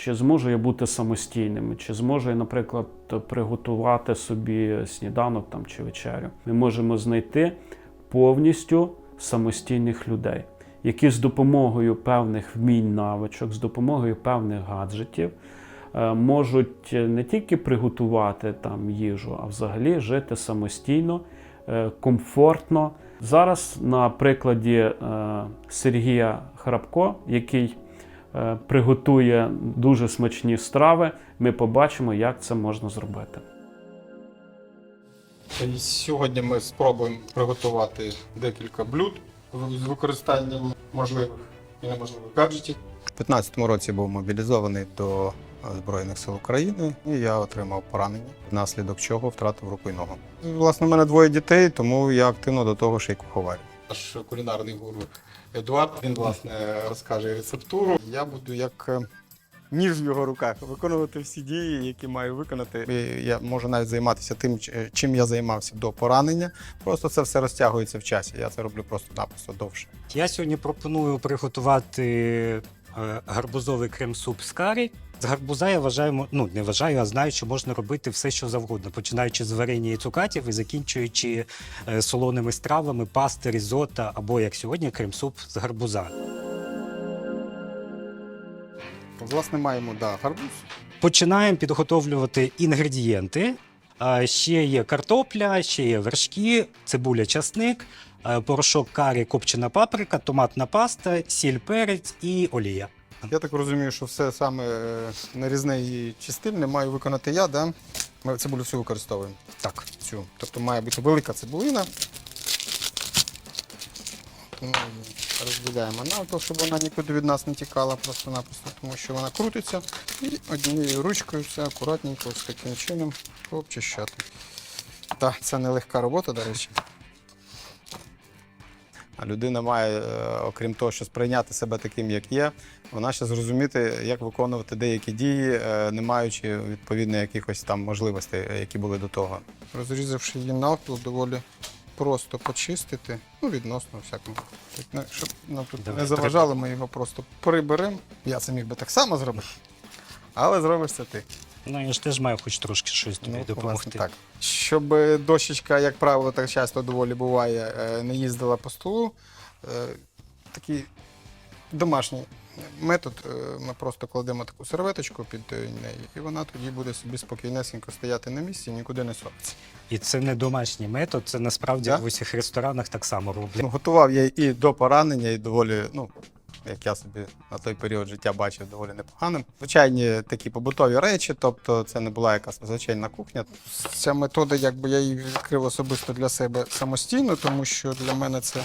Чи зможу я бути самостійним, чи зможу я, наприклад, приготувати собі сніданок там чи вечерю. Ми можемо знайти повністю самостійних людей, які з допомогою певних вмінь навичок, з допомогою певних гаджетів е, можуть не тільки приготувати там їжу, а взагалі жити самостійно, е, комфортно. Зараз на прикладі е, Сергія Храпко, який приготує дуже смачні страви, ми побачимо, як це можна зробити. І Сьогодні ми спробуємо приготувати декілька блюд з використанням можливих і неможливих гаджетів. У 2015 році був мобілізований до е, Збройних сил України, і я отримав поранення, внаслідок чого втратив руку і ногу. Власне, у мене двоє дітей, тому я активно до того ще й куховарю. Наш кулінарний гуру Едуард, він власне розкаже рецептуру. Я буду як е, ніж в його руках, виконувати всі дії, які маю виконати. І Я можу навіть займатися тим, чим я займався до поранення. Просто це все розтягується в часі. Я це роблю просто-напросто довше. Я сьогодні пропоную приготувати е, гарбузовий крем-суп з карі. З гарбуза я вважаю, ну не вважаю, а знаю, що можна робити все, що завгодно, починаючи з варення і цукатів і закінчуючи е, солоними стравами, пасти, різота або як сьогодні крем-суп з гарбуза. Власне, маємо да, гарбуз. Починаємо підготовлювати інгредієнти. Ще є картопля, ще є вершки, цибуля, часник, е, порошок карі, копчена паприка, томатна паста, сіль, перець і олія. Я так розумію, що все саме е, нарізне і чистильне маю виконати я, да? Ми цибулю всю використовуємо. Так. Цю. Тобто має бути велика цибулина. Тому розділяємо навпіл, щоб вона нікуди від нас не тікала просто-напросто, тому що вона крутиться. І однією ручкою все акуратненько з таким чином обчищати. Так, це не легка робота, до речі. А людина має, е, окрім того, що сприйняти себе таким, як є, вона ще зрозуміти, як виконувати деякі дії, е, не маючи відповідно якихось там можливостей, е, які були до того. Розрізавши її навпіл, доволі просто почистити, ну, відносно всякому. Щоб нам тут Давай, не заважало, ми його просто приберемо. Я це міг би так само зробити. Але зробиш це ти. Ну, я ж теж маю хоч трошки щось тобі Ну, допомогти. власне, так. Щоб дощечка, як правило, так часто доволі буває, е, не їздила по столу. е, Такий домашній метод. е, Ми просто кладемо таку серветочку під е, неї, і вона тоді буде собі спокійнесенько стояти на місці, нікуди не соваться. І це не домашній метод, це насправді Да? в усіх ресторанах так само роблять. Ну, готував я і до поранення, і доволі, ну, як я собі на той період життя бачив, доволі непоганим. Звичайні такі побутові речі, тобто це не була якась звичайна кухня. Ця метода, якби я її відкрив особисто для себе самостійно, тому що для мене це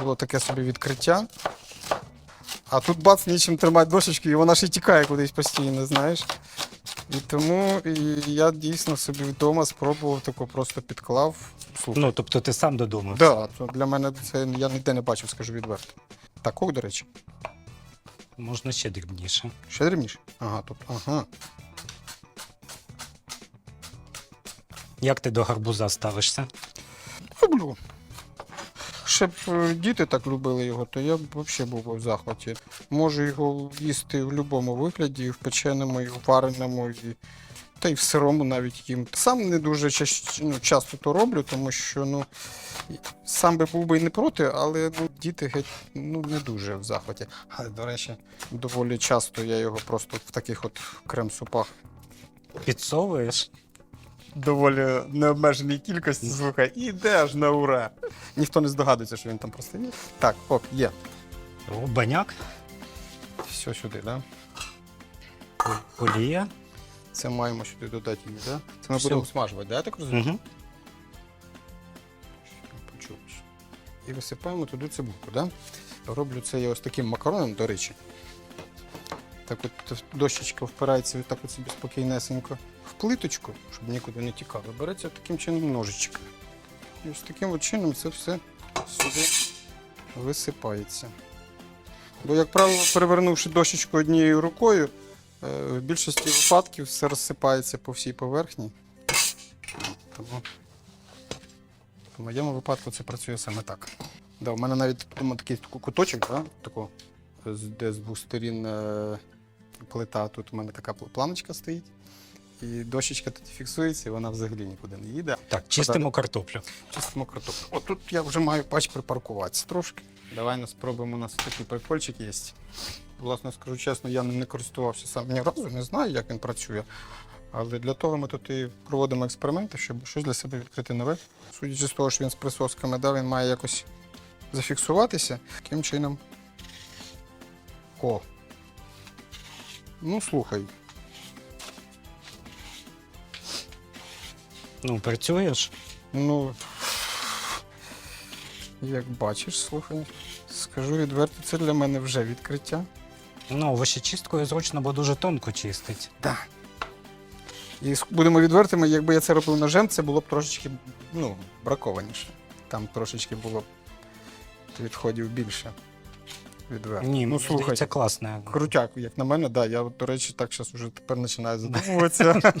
було таке собі відкриття. А тут бац, нічим тримати дошечки, і вона ж і тікає кудись постійно, знаєш. І тому і я дійсно собі вдома спробував тако просто підклав. Слухай. Ну, тобто ти сам додумав. Да, то для мене це я ніде не бачив, скажу відверто. Такого, до речі, Можна ще дрібніше. ще дрібніше. Ага, тут, ага. Як ти до гарбуза ставишся? Люблю. Ще б е, діти так любили його, то я б взагалі був в захваті. Можу його їсти в будь-якому вигляді, і в печеному, і в вареному, і... та й в сирому навіть їм. Сам не дуже ча- ну, часто то роблю, тому що ну, сам би був би і не проти, але ну, діти геть ну, не дуже в захваті. Але, до речі, доволі часто я його просто в таких от крем-супах Підсовуєш? доволі необмеженій кількості, слухай, іде аж на ура. Ніхто не здогадується, що він там просто є. Так, оп, є. О, баняк, Все сюди, да? олія. Це маємо сюди додати її, да? Це ми Все. будемо смажувати, да, я так розумію? Угу. І висипаємо туди цибулку, да? Роблю це я ось таким макароном, до речі. Так от дощечка впирається так от собі спокійнесенько в плиточку, щоб нікуди не тікало. Береться таким чином ножичок. І ось таким от чином це все сюди висипається. Бо, як правило, перевернувши дощечку однією рукою, в більшості випадків все розсипається по всій поверхні. Тому в моєму випадку це працює саме так. Да, у мене навіть вдома такий куточок, да, тако, де з двох сторін е, плита. Тут у мене така планочка стоїть. І дощечка тут фіксується, і вона взагалі нікуди не їде. Так, чистимо картоплю. Чистимо картоплю. От тут я вже маю бач припаркуватися трошки. Давай ну, спробуємо. У нас такий прикольчик є. Власне, скажу чесно, я ним не користувався сам ні разу, не знаю, як він працює. Але для того ми тут і проводимо експерименти, щоб щось для себе відкрити нове. Судячи з того, що він з присосками, да, він має якось зафіксуватися. Таким чином. О. Ну, слухай. Ну, працюєш. Ну, як бачиш, слухай, скажу відверто, це для мене вже відкриття. Ну, овочечисткою зручно, бо дуже тонко чистить. Так. І будемо відвертими, якби я це робив ножем, це було б трошечки ну, бракованіше. Там трошечки було б відходів більше. Відверто. Ні, ну слухай, здається, класно. крутяк, як на мене, да. Я, до речі, так зараз вже тепер починаю задумуватися.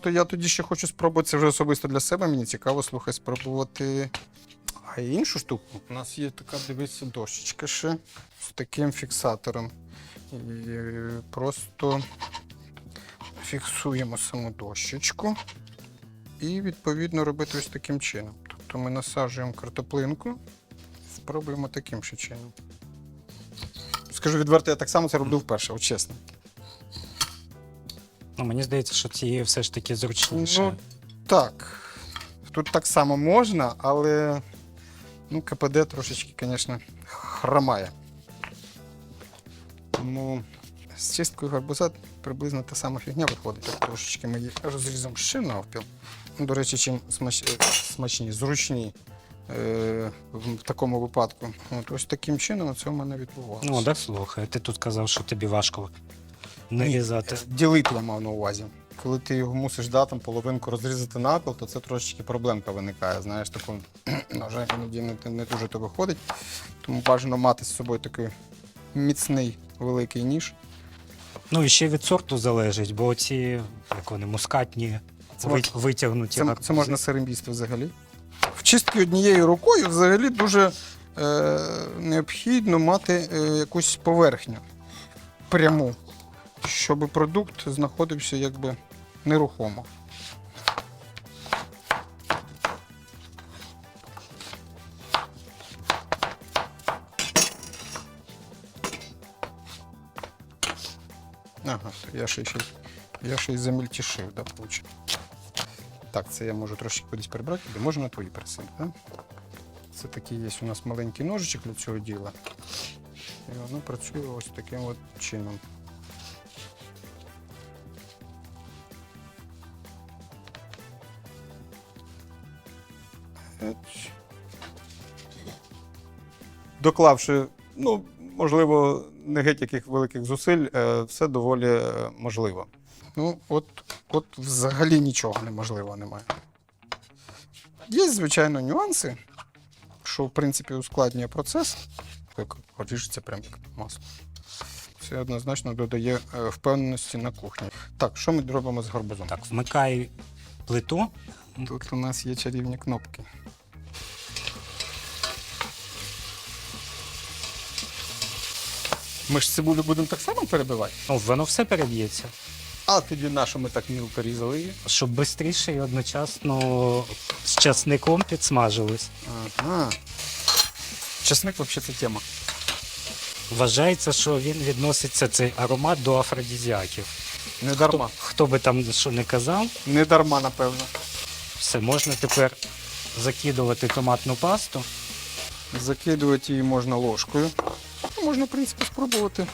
То я тоді ще хочу спробувати це вже особисто для себе. Мені цікаво, слухай, спробувати. А іншу штуку. У нас є така, дивися, дощечка ще з таким фіксатором. І просто фіксуємо саму дощечку. І відповідно робити ось таким чином. Тобто ми насаджуємо картоплинку, спробуємо таким ще чином. Скажу відверто, я так само це роблю вперше, от чесно. Ну, мені здається, що цією все ж таки зручніше. Ну, так. Тут так само можна, але ну, КПД трошечки, звісно, хромає. Тому з чисткою гарбуза приблизно та сама фігня виходить. Так, трошечки ми її розрізом ще навпіл. Ну, До речі, чим смач... е, смачні, зручні е... в такому випадку. От ось таким чином це у мене відбувалося. Ну, да, слухай, ти тут казав, що тобі важко нарізати. Ділити я мав на увазі. Коли ти його мусиш да, там, половинку розрізати напіл, то це трошечки проблемка виникає. Знаєш, таку ножа іноді не, не дуже то виходить. Тому бажано мати з собою такий міцний великий ніж. Ну і ще від сорту залежить, бо ці, як вони, мускатні, Це ви- витягнуті. Це, це можна сирим їсти взагалі. В чистки однією рукою взагалі дуже е, необхідно мати е, якусь поверхню пряму, щоб продукт знаходився якби нерухомо. Ага, я ще, ще, я ще й замільтішив, да, виходить. Так, це я можу трошки кудись прибрати, де можна на твої присипати. Да? Це такий є у нас маленький ножичок для цього діла. І воно працює ось таким от чином. Доклавши, ну, можливо, не геть яких великих зусиль, е, все доволі е, можливо. Ну, от, от взагалі нічого неможливого немає. Є, звичайно, нюанси, що в принципі ускладнює процес, як ріжеться прямо як масло. Це однозначно додає е, впевненості на кухні. Так, що ми робимо з гарбузом? Так, вмикай плиту. Тут у нас є чарівні кнопки. Ми ж цибулю будемо так само перебивати. Ну, воно все переб'ється. А тоді на що ми так мілко різали її? Щоб швидше і одночасно з часником підсмажились. Ага. Чесник взагалі це тема. Вважається, що він відноситься цей аромат до афродізіаків. Не Хто, дарма. хто би там що не казав, Не дарма, напевно. все можна тепер закидувати томатну пасту. Закидувати її можна ложкою. Можна, в принципі, спробувати.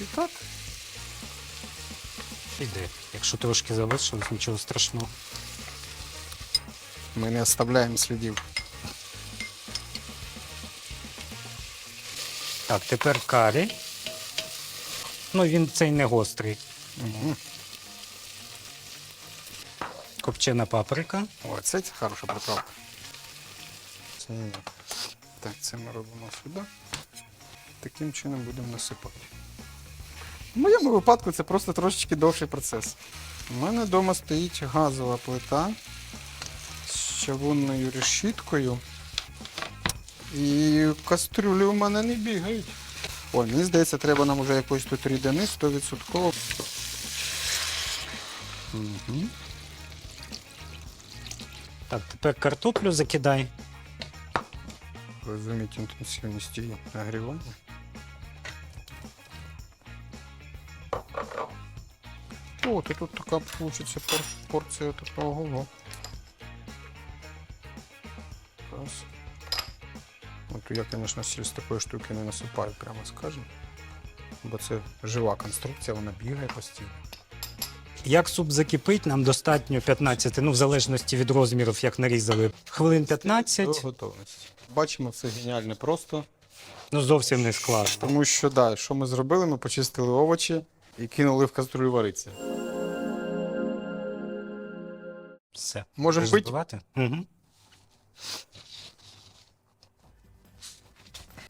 І так. Іде. Якщо трошки залишилось, нічого страшного. Ми не оставляємо слідів. Так, тепер карі. Ну, він цей не гострий. Угу. Копчена паприка. О, це хороша приправка. Це. Так, це ми робимо сюди. Таким чином будемо насипати. В моєму випадку це просто трошечки довший процес. У мене вдома стоїть газова плита з чавунною решіткою. І кастрюлі у мене не бігають. Ой, мені здається, треба нам вже якоїсь тут рідини 100%. Угу. Так, тепер картоплю закидай. Розуміть інтенсивність її нагрівання. О, то тут така получиться пор- порція такого. Ого. Раз. От я, звісно, сіль з такої штуки не насипаю, прямо скажемо. Бо це жива конструкція, вона бігає постійно. Як суп закипить, нам достатньо 15, ну в залежності від розмірів, як нарізали. Хвилин До 15, готовності. Бачимо, все геніально просто. ну зовсім не складно. Тому що, да, що ми зробили? Ми почистили овочі і кинули в каструлю варитися. Все. Можемо бити? Угу.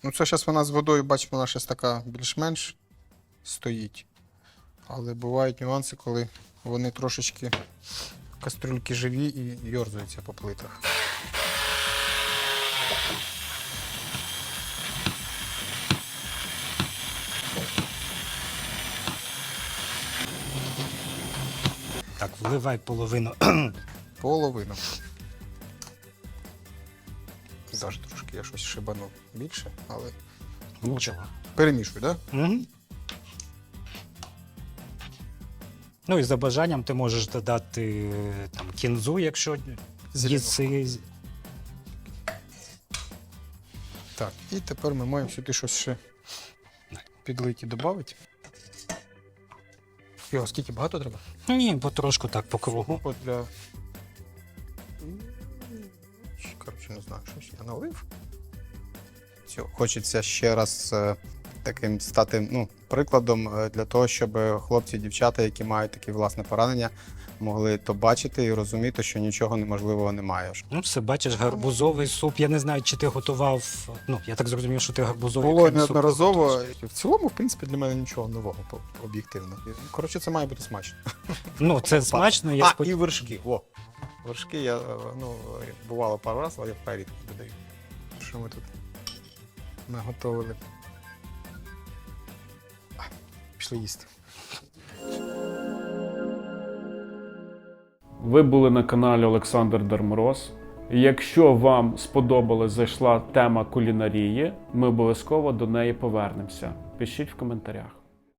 Ну, це зараз вона з водою, бачимо, вона щось така більш-менш стоїть. Але бувають нюанси, коли вони трошечки кастрюльки живі і йорзуються по плитах. Так, вливай половину. Половину. Даже трошки я щось шибанув більше, але Нічого. перемішуй, так? Да? Угу. Ну і за бажанням ти можеш додати е, там кінзу, якщо їси. Так, і тепер ми маємо сюди щось ще підлиті додати. Його скільки багато треба? Ні, потрошку так по кругу. Для. Не знаю, щось я налив. Все, хочеться ще раз е, таким стати ну, прикладом е, для того, щоб хлопці і дівчата, які мають такі власне поранення, могли то бачити і розуміти, що нічого неможливого немає. Ну, все, бачиш, гарбузовий суп. Я не знаю, чи ти готував. Ну, я так зрозумів, що ти гарбузовий Було неодноразово. В цілому, в принципі, для мене нічого нового об'єктивно. Коротше, це має бути смачно. Ну, це смачно, я а, і вершки. О. Вершки я е, ну, бувало пару разів, але я вкрай додаю. Що ми тут наготовили? А, Пішли їсти. Ви були на каналі Олександр Дармороз. Якщо вам сподобалась зайшла тема кулінарії, ми обов'язково до неї повернемося. Пишіть в коментарях.